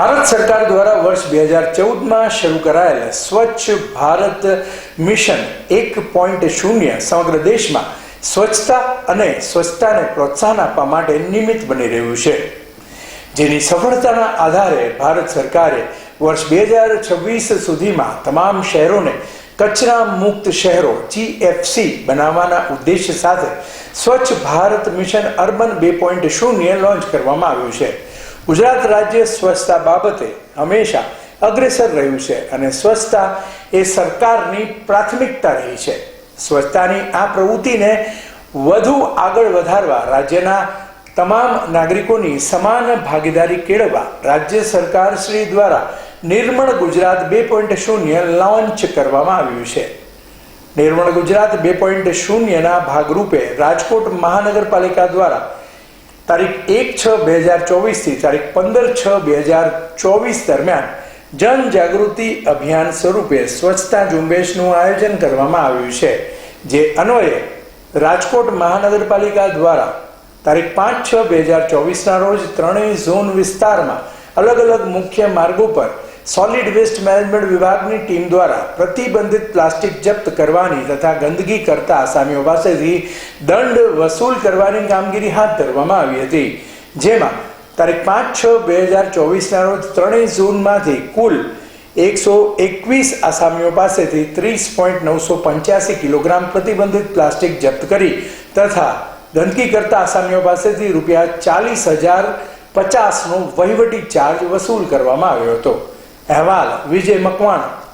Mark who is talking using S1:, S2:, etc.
S1: ભારત સરકાર દ્વારા વર્ષ બે હજાર ચૌદમાં શરૂ કરાયેલ સ્વચ્છ ભારત મિશન એક પોઈન્ટ શૂન્ય સમગ્ર દેશમાં સ્વચ્છતા અને સ્વચ્છતાને પ્રોત્સાહન આપવા માટે નિમિત્ત બની રહ્યું છે. જેની સફળતાના આધારે ભારત સરકારે વર્ષ બે હજાર છવ્વીસ સુધીમાં તમામ શહેરોને કચરા મુક્ત શહેરો જીએફસી બનાવવાના ઉદ્દેશ્ય સાથે સ્વચ્છ ભારત મિશન અર્બન બે પોઈન્ટ શૂન્ય લોન્ચ કરવામાં આવ્યું છે. ગુજરાત રાજ્ય સ્વચ્છતા બાબતે હંમેશા અગ્રેસર રહ્યું છે અને સ્વચ્છતા એ સરકારની પ્રાથમિકતા રહી છે. સ્વચ્છતાની આ પ્રવૃત્તિને વધુ આગળ વધારવા રાજ્યના તમામ નાગરિકોની સમાન ભાગીદારી કેળવવા રાજ્ય સરકાર શ્રી દ્વારા નિર્મળ ગુજરાત બે પોઈન્ટ શૂન્ય લોન્ચ કરવામાં આવ્યું છે. નિર્મળ ગુજરાત બે પોઈન્ટ શૂન્યના ભાગરૂપે રાજકોટ મહાનગરપાલિકા દ્વારા તારીખ એક છ બે હજાર ચોવીસથી તારીખ પંદર છ બે હજાર ચોવીસ દરમિયાન જનજાગૃતિ અભિયાન સ્વરૂપે સ્વચ્છતા ઝુંબેશનું આયોજન કરવામાં આવ્યું છે, જે અન્વયે રાજકોટ મહાનગરપાલિકા દ્વારા તારીખ પાંચ છ બે હજાર ચોવીસના રોજ ત્રણેય ઝોન વિસ્તારમાં અલગ અલગ મુખ્ય માર્ગો પર સોલિડ વેસ્ટ મેનેજમેન્ટ વિભાગની ટીમ દ્વારા પ્રતિબંધિત પ્લાસ્ટિક જપ્ત કરવાની તથા ગંદકી કરતા આસામીઓ પાસેથી દંડ વસૂલ કરવાની કામગીરી હાથ ધરવામાં આવી હતી. જેમાં તારીખ પાંચ છ બે હજાર ચોવીસના રોજ ત્રણેય ઝોનમાંથી કુલ એકસો એકવીસ આસામીઓ પાસેથી ત્રીસ પોઈન્ટ નવસો પંચ્યાસી કિલોગ્રામ પ્રતિબંધિત પ્લાસ્ટિક જપ્ત કરી તથા ગંદકી કરતા આસામીઓ પાસેથી રૂપિયા ચાલીસ હજાર પચાસનો વહીવટી ચાર્જ વસૂલ કરવામાં આવ્યો હતો. અહેવાલ વિજય મકવાણા.